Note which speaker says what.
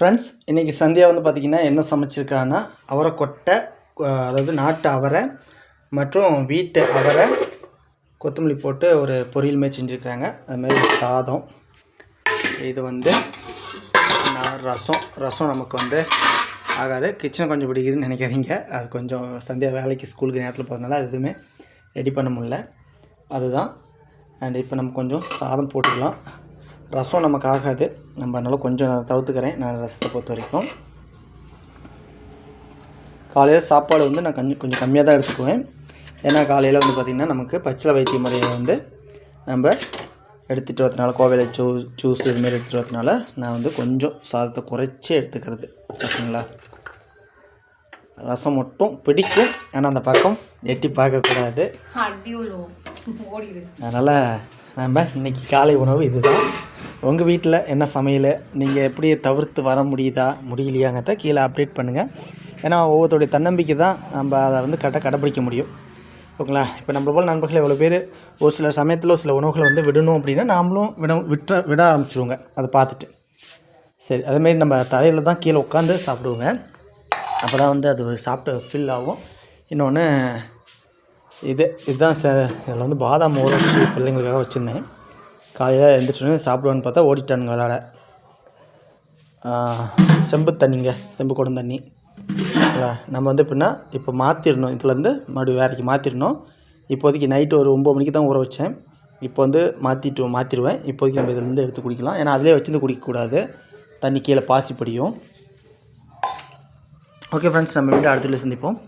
Speaker 1: Friends இன்றைக்கி சந்தியா வந்து பார்த்திங்கன்னா என்ன சமைச்சிருக்காங்கன்னா அவரை கொட்டை அதாவது நாட்டு அவரை மற்றும் வீட்டு அவரை கொத்தமல்லி போட்டு ஒரு பொரியல் மாதிரி செஞ்சுருக்காங்க அதுமாதிரி சாதம். இது வந்து நான் ரசம். ரசம் நமக்கு வந்து ஆகாது. கிச்சனை கொஞ்சம் பிடிக்குதுன்னு நினைக்காதீங்க. அது கொஞ்சம் சந்தியா வேலைக்கு ஸ்கூலுக்கு நேரத்தில் போகிறதுனால அது எதுவுமே ரெடி பண்ண முடியல. அதுதான். அண்ட் இப்போ நம்ம கொஞ்சம் சாதம் போட்டுக்கலாம். ரசம் நமக்கு ஆகாது. நம்ம அதனால் கொஞ்சம் நான் தவிர்த்துக்கிறேன். நான் ரசத்தை பொறுத்த வரைக்கும். காலையில் சாப்பாடு வந்து நான் கொஞ்சம் கொஞ்சம் கம்மியாக தான் எடுத்துக்குவேன். ஏன்னா காலையில் வந்து பார்த்திங்கன்னா நமக்கு பச்சிலை வைத்திய முறையை வந்து நம்ம எடுத்துகிட்டு வரதுனால கோவையில் ஜூ ஜூஸ் இதுமாரி எடுத்துகிட்டு வரதுனால நான் வந்து கொஞ்சம் சாதத்தை குறைச்சி எடுத்துக்கிறது. ஓகேங்களா ரசம் மட்டும் பிடிக்கும். ஆனால் அந்த பக்கம் எட்டி பார்க்கக்கூடாது அதனால் நம்ம இன்னைக்கு காலை உணவு இதுதான். உங்கள் வீட்டில் என்ன சமையல்? நீங்கள் எப்படி தவிர்த்து வர முடியுதா? முடியலையாங்கிறத கீழே அப்டேட் பண்ணுங்கள் ஏன்னா ஒவ்வொருத்தருடைய தன்னம்பிக்கை தான் நம்ம அதை வந்து கரெக்டாக கடைப்பிடிக்க முடியும். ஓகேங்களா? இப்போ நம்மள போல் நண்பர்கள் எவ்வளோ பேர் ஒரு சில சமயத்தில் ஒரு சில உணவுகளை வந்து விடணும் அப்படின்னா நாமளும் விட விட்ட விட ஆரம்பிச்சிடுவோங்க அதை பார்த்துட்டு. சரி அதேமாரி நம்ம தரையில் தான் கீழே உட்காந்து சாப்பிடுவோங்க. அப்போ தான் வந்து அது சாப்பிட்டு ஃபில் ஆகும். இன்னொன்று இது இதுதான் ச இதில் வந்து பாதாம் ஊற பிள்ளைங்களுக்காக வச்சுருந்தேன். காலையில் எழுந்திரிச்சோடனே சாப்பிடுவான்னு பார்த்தா ஓடிட்டானுங்க விளாட. செம்பு தண்ணிங்க செம்பு குடம் தண்ணி. நம்ம வந்து எப்படின்னா இப்போ மாற்றிடணும் இதுலேருந்து மறுபடியும் வேலைக்கு மாற்றிடணும் இப்போதைக்கு நைட்டு ஒரு ஒம்பது மணிக்கு தான் ஊற வச்சேன். இப்போ வந்து மாற்றிட்டு மாற்றிடுவேன் இப்போதைக்கு நம்ம இதுலேருந்து எடுத்து குடிக்கலாம். ஏன்னா அதிலே வச்சுருந்து குடிக்கக்கூடாது. தண்ணி கீழே பாசி படியும். ஓகே ஃப்ரெண்ட்ஸ் நம்ம வீட்டு அடுத்த சந்திப்போம்.